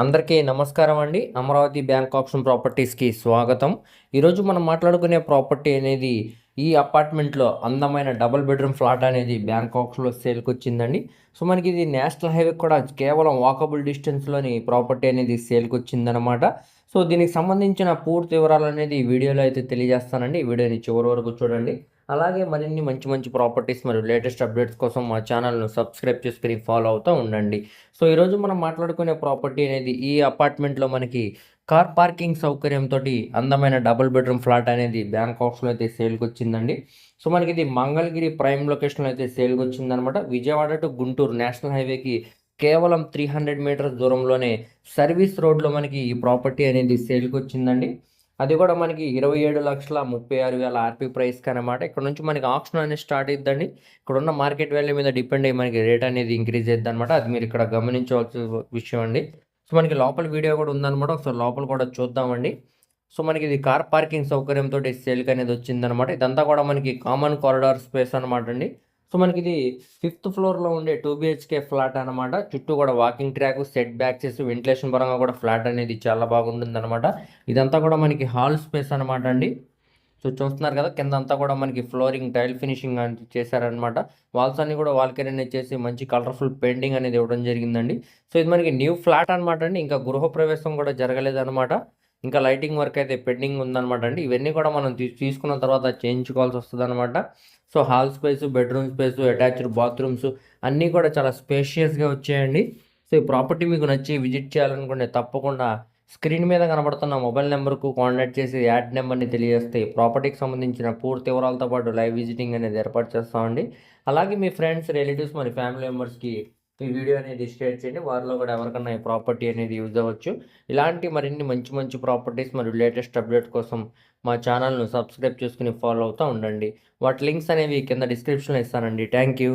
అందరికీ నమస్కారం అండి. అమరావతి బ్యాంక్ ఆప్షన్ ప్రాపర్టీస్కి స్వాగతం. ఈరోజు మనం మాట్లాడుకునే ప్రాపర్టీ అనేది ఈ అపార్ట్మెంట్లో అందమైన డబుల్ బెడ్రూమ్ ఫ్లాట్ అనేది బ్యాంకాక్స్లో సేల్కి వచ్చిందండి సో మనకి ఇది నేషనల్ హైవే కూడా కేవలం వాకబుల్ డిస్టెన్స్లోని ప్రాపర్టీ అనేది సేల్కి వచ్చిందనమాట సో దీనికి సంబంధించిన పూర్తి వివరాలు అనేది వీడియోలో అయితే తెలియజేస్తానండి. వీడియోని చివరి వరకు చూడండి. అలాగే మరిన్ని మంచి మంచి ప్రాపర్టీస్ మరియు లేటెస్ట్ అప్డేట్స్ కోసం మా ఛానల్ను సబ్స్క్రైబ్ చేసుకుని ఫాలో అవుతూ ఉండండి. సో ఈరోజు మనం మాట్లాడుకునే ప్రాపర్టీ అనేది ఈ అపార్ట్మెంట్లో మనకి కార్ పార్కింగ్ సౌకర్యంతో అందమైన డబుల్ బెడ్రూమ్ ఫ్లాట్ అనేది బ్యాంకాక్స్లో అయితే సేల్కి వచ్చిందండి. సో మనకి ఇది మంగళగిరి ప్రైమ్ లొకేషన్లో అయితే సేల్కి వచ్చిందనమాట. విజయవాడ టు గుంటూరు నేషనల్ హైవేకి కేవలం త్రీ హండ్రెడ్ మీటర్స్ దూరంలోనే సర్వీస్ రోడ్లో మనకి ఈ ప్రాపర్టీ అనేది సేల్కి వచ్చిందండి. అది కూడా మనకి ఇరవై ఏడు లక్షల ముప్పై ఆరు వేల ఆర్పీ ప్రైస్కి అనమాట ఇక్కడ నుంచి మనకి ఆప్షన్ అనేది స్టార్ట్ అవుతుందండి ఇక్కడ ఉన్న మార్కెట్ వాల్యూ మీద డిపెండ్ అయ్యి మనకి రేట్ అనేది ఇంక్రీజ్ అవుతుంది అనమాట అది మీరు ఇక్కడ గమనించవలసిన విషయం అండి. సో మనకి లోపల వీడియో కూడా ఉందన్నమాట. ఒకసారి లోపల కూడా చూద్దామండి. సో మనకి ఇది కార్ పార్కింగ్ సౌకర్యంతో సేల్కి అనేది వచ్చిందనమాట ఇదంతా కూడా మనకి కామన్ కారిడార్ స్పేస్ అనమాట అండి. సో మనకి ఇది ఫిఫ్త్ ఫ్లోర్లో ఉండే టూ బిహెచ్కే ఫ్లాట్ అనమాట చుట్టూ కూడా వాకింగ్ ట్రాక్ సెట్ బ్యాక్సెస్ వెంటిలేషన్ పరంగా కూడా ఫ్లాట్ అనేది చాలా బాగుంటుంది అనమాట ఇదంతా కూడా మనకి హాల్ స్పేస్ అనమాట అండి. సో చూస్తున్నారు కదా కింద అంతా కూడా మనకి ఫ్లోరింగ్ టైల్ ఫినిషింగ్ అని చేశారనమాట వాల్స్ అన్ని కూడా వాల్కెరీ అనేది చేసి మంచి కలర్ఫుల్ పెయింటింగ్ అనేది ఇవ్వడం జరిగిందండి. సో ఇది మనకి న్యూ ఫ్లాట్ అనమాట అండి. ఇంకా గృహప్రవేశం కూడా జరగలేదన్నమాట. ఇంకా లైటింగ్ వర్క్ అయితే పెండింగ్ ఉందన్నమాట అండి. ఇవన్నీ కూడా మనం తీసుకున్న తర్వాత చేయించుకోవాల్సి వస్తుంది అనమాట so hall space bedroom space attached bathrooms అన్నీ కూడా చాలా స్పేషియస్గా వచ్చాయండి. సో ఈ ప్రాపర్టీ మీకు నచ్చి విజిట్ చేయాలనుకుంటే తప్పకుండా స్క్రీన్ మీద కనబడుతున్న మొబైల్ నెంబర్కు కాంటాక్ట్ చేసి యాడ్ నెంబర్ని తెలియజేస్తే ప్రాపర్టీకి సంబంధించిన పూర్తి వివరాలతో పాటు లైవ్ విజిటింగ్ అనేది ఏర్పాటు చేస్తామండి. అలాగే మీ ఫ్రెండ్స్ రిలేటివ్స్ మరి ఫ్యామిలీ మెంబర్స్కి ఈ వీడియో అనేది షేర్ చేయండి. వారిలో కూడా ఎవరికన్నా ఈ ప్రాపర్టీ అనేది యూజ్ అవ్వచ్చు. ఇలాంటి మరిన్ని మంచి మంచి ప్రాపర్టీస్ మరియు లేటెస్ట్ అప్డేట్ కోసం మా ఛానల్ను సబ్స్క్రైబ్ చేసుకుని ఫాలో అవుతూ ఉండండి. వాటి లింక్స్ అనేవి కింద డిస్క్రిప్షన్లో ఇస్తానండి. Thank you.